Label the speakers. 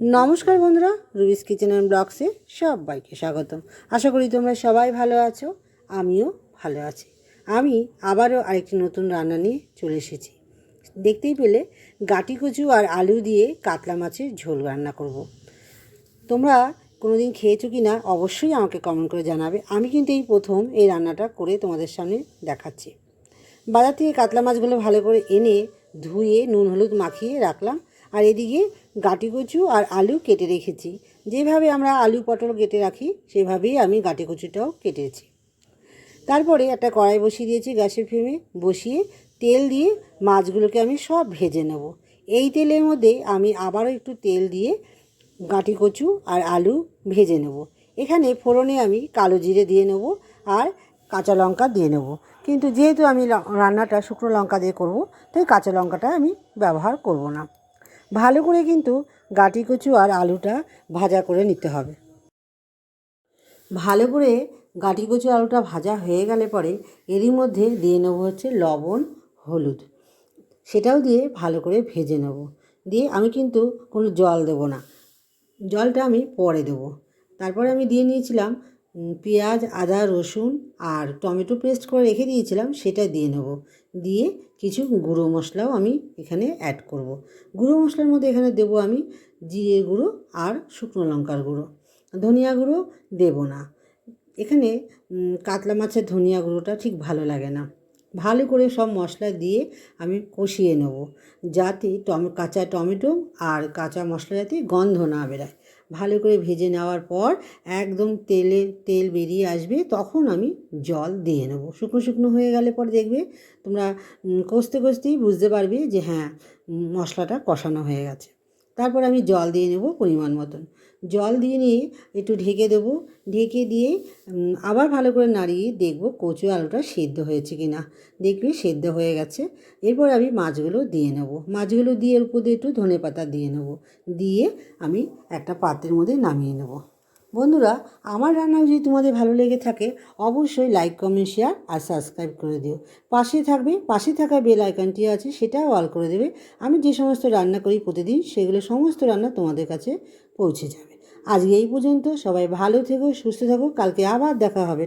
Speaker 1: নমস্কার বন্ধুরা, রুবিস kitchen and ব্লগসে সবাইকে স্বাগতম। আশা করি তোমরা সবাই ভালো আছো, আমিও ভালো আছি। আমি আবারও আরেকটি নতুন রান্না নিয়ে চলে এসেছি। দেখতেই পেলে গাটি কচু আর আলু দিয়ে কাতলা মাছের ঝোল রান্না করব। তোমরা কোনো দিন খেয়েছো কি না অবশ্যই আমাকে কমেন্ট করে জানাবে। আমি কিন্তু এই প্রথম এই রান্নাটা করে তোমাদের সামনে দেখাচ্ছি। বাজার থেকে কাতলা মাছগুলো ভালো করে এনে ধুয়ে নুন, হলুদ মাখিয়ে রাখলাম। আর এদিকে গাটি কচু আর আলু কেটে রেখেছি। যেভাবে আমরা আলু পটল কেটে রাখি, সেভাবেই আমি গাটি কচুটাও কেটেছি। তারপরে একটা কড়াই বসিয়ে দিয়েছি গ্যাসের ফ্লেমে। বসিয়ে তেল দিয়ে মাছগুলোকে আমি সব ভেজে নেব। এই তেলের মধ্যে আমি আবারও একটু তেল দিয়ে গাঁটি কচু আর আলু ভেজে নেব। এখানে ফোড়নে আমি কালো জিরে দিয়ে নেব আর কাঁচা লঙ্কা দিয়ে নেব। কিন্তু যেহেতু আমি রান্নাটা শুকনো লঙ্কা দিয়ে করব, তাই কাঁচা লঙ্কাটা আমি ব্যবহার করব না। ভালো করে কিন্তু গাটি কচু আর আলুটা ভাজা করে নিতে হবে। ভালো করে গাটি কচু আলুটা ভাজা হয়ে গেলে পরে এরই মধ্যে দিয়ে নেব হচ্ছে লবণ, হলুদ। সেটাও দিয়ে ভালো করে ভেজে নেব। দিয়ে আমি কিন্তু কোনো জল দেব না। জলটা আমি পরে দেব। তারপরে আমি দিয়ে নিয়েছিলাম পেঁয়াজ, আদা, রসুন আর টমেটো পেস্ট করে রেখে দিয়েছিলাম, সেটা দিয়ে নেব। দিয়ে কিছু গুঁড়ো মশলাও আমি এখানে অ্যাড করব। গুঁড়ো মশলার মধ্যে এখানে দেব আমি জিরে গুঁড়ো আর শুকনো লঙ্কার গুঁড়ো। ধনিয়া গুঁড়ো দেব না। এখানে কাতলা মাছের ধনিয়া গুঁড়োটা ঠিক ভালো লাগে না। ভালো করে সব মশলা দিয়ে আমি কষিয়ে নেব, যাতে টম, কাঁচা টমেটো আর কাঁচা মশলা যাতে গন্ধ না বেরায়। ভালো করে ভেজে নেওয়ার পর একদম তেলে, তেল বেরিয়ে আসবে, তখন আমি জল দিয়ে নেব। শুকনো শুকনো হয়ে গেলে পর দেখবে তোমরা কষতে, কষতেই বুঝতে পারবে যে হ্যাঁ মশলাটা কষানো হয়ে গেছে। তারপর আমি জল দিয়ে নেব পরিমাণ মতন। জল দিয়ে নিয়ে একটু ঢেকে দেবো। ঢেকে দিয়ে আবার ভালো করে নাড়িয়ে দেখব কচু আলুটা সেদ্ধ হয়েছে কি না দেখবি সেদ্ধ হয়ে গেছে। এরপর আমি মাছগুলো দিয়ে নেব। মাছগুলো দিয়ে এর উপর দিয়ে একটু ধনে পাতা দিয়ে নেব। দিয়ে আমি একটা পাত্রের মধ্যে নামিয়ে নেব। বন্ধুরা, আমার রান্না যদি তোমাদের ভালো লেগে থাকে, অবশ্যই লাইক কমেন্ট শেয়ার আর সাবস্ক্রাইব করে দিও। পাশে থাকবে, পাশে থাকা বেল আইকনটি আছে, সেটাও অল করে দেবে। আমি যে সমস্ত রান্না করি প্রতিদিন, সেগুলো সমস্ত রান্না তোমাদের কাছে পৌঁছে যাবে। আজকে এই পর্যন্ত সবাই ভালো থেকো, সুস্থ থাকো, কালকে আবার দেখা হবে।